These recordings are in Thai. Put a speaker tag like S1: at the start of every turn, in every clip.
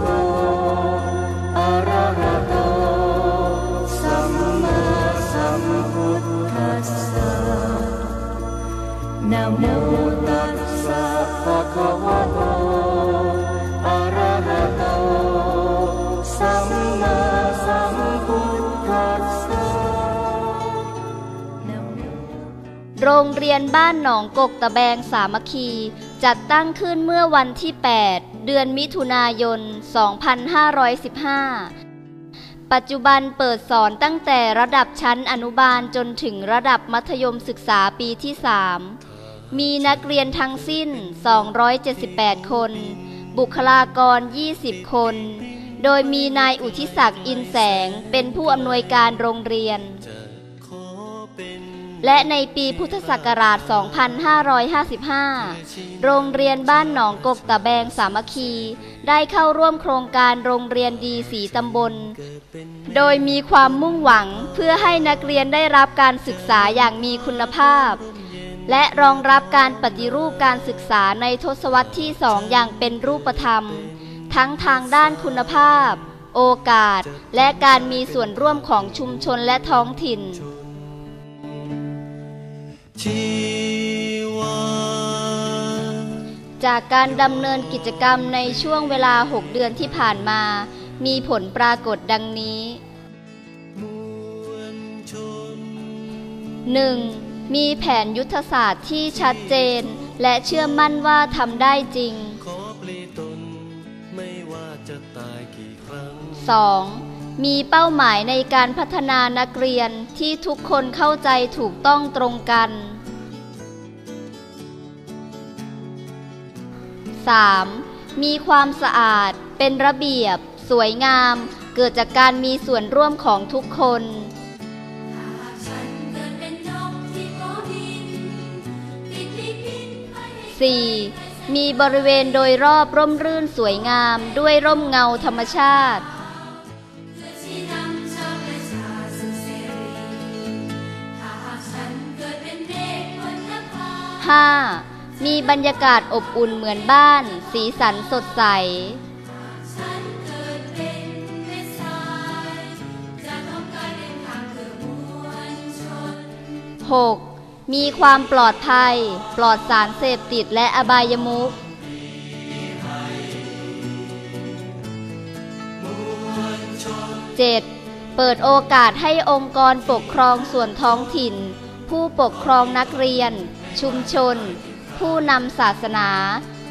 S1: โระหะโตสัมมาสัมพุทธัสสะนะโมตัสสะภะคะวะโตอะระหะโตสัมมาสัมพุทธัสสะ
S2: โรงเรียนบ้านหนองกกตะแบงสามัคคี จัดตั้งขึ้นเมื่อวันที่ 8 เดือนมิถุนายน 2515 ปัจจุบันเปิดสอนตั้งแต่ระดับชั้นอนุบาลจนถึงระดับมัธยมศึกษาปีที่ 3 มีนักเรียนทั้งสิ้น 278 คน บุคลากร 20 คน โดยมีนายอุทิศักดิ์อินแสงเป็นผู้อำนวยการโรงเรียน และในปีพุทธศักราช 2555 โรงเรียนบ้านหนองกกตะแบงสามัคคี ได้เข้าร่วมโครงการโรงเรียนดีสีตำบล โดยมีความมุ่งหวังเพื่อให้นักเรียนได้รับการศึกษาอย่างมีคุณภาพ และรองรับการปฏิรูปการศึกษาในทศวรรษที่สองอย่างเป็นรูปธรรม ทั้งทางด้านคุณภาพ โอกาส และการมีส่วนร่วมของชุมชนและท้องถิ่น
S1: ชีวา
S2: จากการดำเนินกิจกรรมในช่วงเวลา 6 เดือนที่ผ่านมา มีผลปรากฏดังนี้ 1. มีแผนยุทธศาสตร์ที่ชัดเจน และเชื่อมั่นว่าทำได้จริง
S1: ของ
S2: 2. มีเป้าหมายในการพัฒนานักเรียนที่ทุกคนเข้าใจถูกต้องตรงกัน 3. มีความสะอาด เป็นระเบียบ สวยงาม เกิดจากการมีส่วนร่วมของทุกคน
S3: ฉันเกิดเป็นนกที่โผบินติดที่บินไปให้
S2: 4. มีบริเวณโดยรอบร่มรื่นสวยงามด้วยร่มเงาธรรมชาติ 5. มีบรรยากาศอบอุ่นเหมือนบ้าน สีสันสดใส
S3: ฉันเกิดเป็นเม็ดทรายจะต้องกลายเป็นทางเพื่อมวลชน
S2: 6. มีความปลอดภัย ปลอดสารเสพติดและอบายมุข 7. เปิดโอกาสให้องค์กรปกครองส่วนท้องถิ่น ผู้ปกครองนักเรียน ชุมชน ผู้นำศาสนา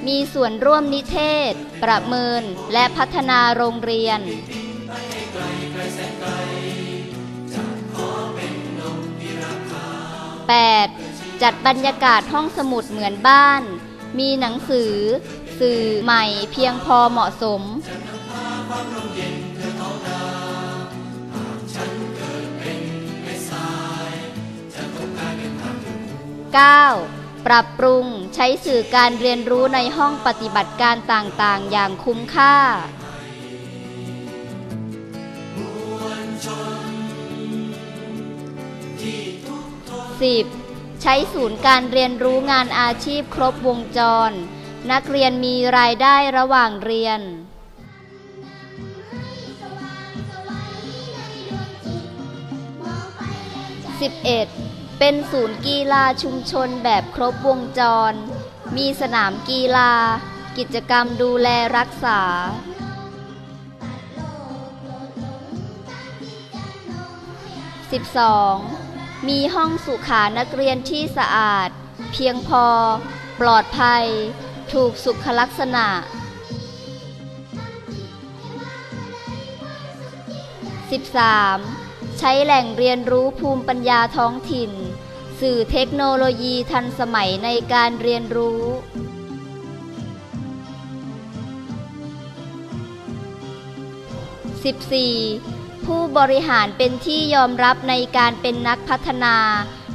S2: มีส่วนร่วมนิเทศ ประเมินและพัฒนาโรงเรียน 8. จัดบรรยากาศห้องสมุดเหมือนบ้าน มีหนังสือ สื่อใหม่เพียงพอเหมาะสม 9. ปรับปรุงใช้สื่อการเรียนรู้ในห้องปฏิบัติการต่างๆ อย่างคุ้มค่า 10. ใช้ศูนย์การเรียนรู้งานอาชีพครบวงจร นักเรียนมีรายได้ระหว่างเรียน 11. เป็นศูนย์กีฬาชุมชนแบบครบวงจร มีสนามกีฬา กิจกรรมดูแลรักษา 12. มีห้องสุขานักเรียนที่สะอาด เพียงพอ ปลอดภัย ถูกสุขลักษณะ 13. ใช้แหล่งเรียนรู้ภูมิปัญญาท้องถิ่น สื่อเทคโนโลยีทันสมัยในการเรียนรู้ 14. ผู้บริหารเป็นที่ยอมรับในการเป็นนักพัฒนา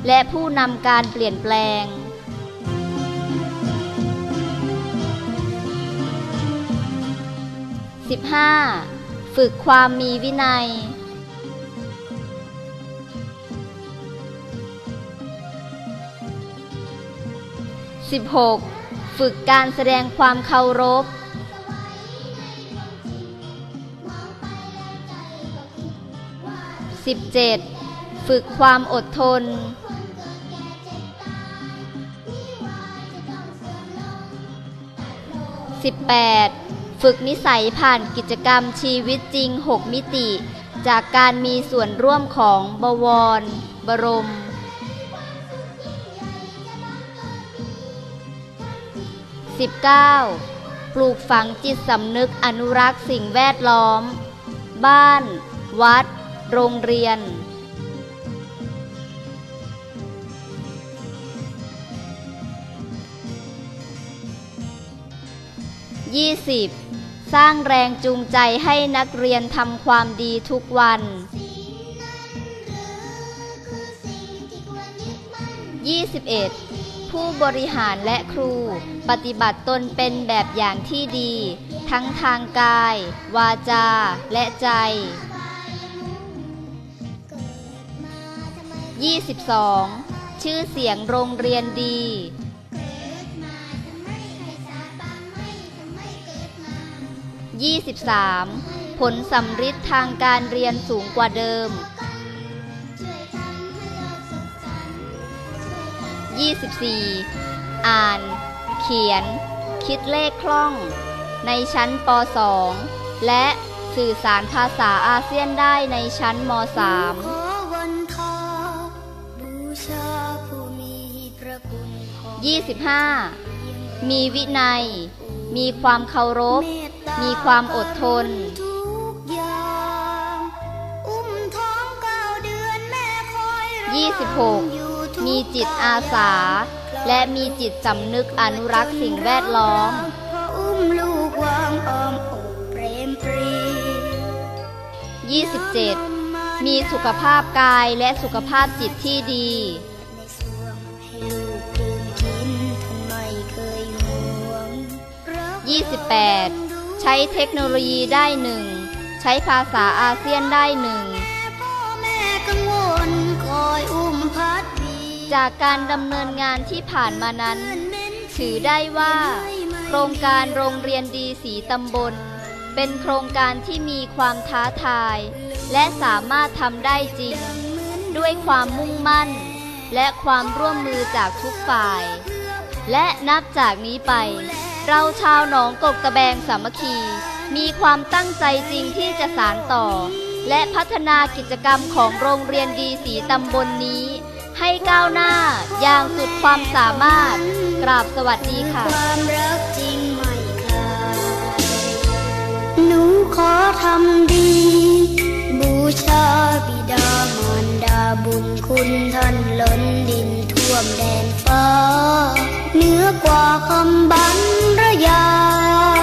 S2: และผู้นำการเปลี่ยนแปลง 15. ฝึกความมีวินัย 16. ฝึกการแสดงความเคารพ 17. ฝึกความอดทน 18. ฝึกนิสัยผ่านกิจกรรมชีวิตจริง 6 มิติ จากการมีส่วนร่วมของบวร บรม 19. ปลูกฝังจิตสำนึกอนุรักษ์สิ่งแวดล้อม บ้าน วัด โรงเรียน 20. สร้างแรงจูงใจให้นักเรียนทำความดีทุกวัน 21. ผู้บริหารและครู ปฏิบัติตนเป็นแบบอย่างที่ดี ทั้งทางกาย วาจา และใจ 22. ชื่อเสียงโรงเรียนดี 23. ผลสำฤทธิ์ทางการเรียนสูงกว่าเดิม 24. อ่าน เขียน คิดเลขคล่อง ในชั้นป .2 และสื่อสารภาษาอาเซียนได้ในชั้นม
S4: ขอวันทาบูชาผู้มีพระคุณของ
S2: 3 25. มีวินัย มีความเคารพ
S4: มี
S2: ความอดทน
S4: ยอุ้มท้องเก้าเดือนแม่คอยรอ
S2: 26
S4: อยู่ทุก
S2: มีจิตอาสา และมีจิตสำนึกอนุรักษ์สิ่งแวดล้อม
S4: พออุ้มลูกวางอ้อมอกเปรมปรี
S2: 27. มีสุขภาพกายและสุขภาพจิตที่ดี
S4: ในสวงให้ลูกดื่มกินทำไมเคยห่วงรัก
S2: 28. ใช้เทคโนโลยีได้หนึ่ง ใช้ภาษาอาเซียนได้หนึ่ง จากการดำเนินงานที่ผ่านมานั้น ถือได้ว่า โครงการโรงเรียนดีสีตำบล เป็นโครงการที่มีความท้าทาย และสามารถทำได้จริง ด้วยความมุ่งมั่น และความร่วมมือจากทุกฝ่าย และนับจากนี้ไป เราชาวหนองกกตะแบงสามัคคี มีความตั้งใจจริงที่จะสานต่อ และพัฒนากิจกรรมของโรงเรียนดีสีตำบลนนี้ ให้ก้าวหน้าอย่างสุดความสามารถ กราบสวัสดีค่ะ
S4: ความรักจริงไม่คลายหนูขอทำดี บูชาบิดามารดาบุญคุณท่านล้นดินท่วมแดนฟ้า เหนือกว่าคำบรรยาย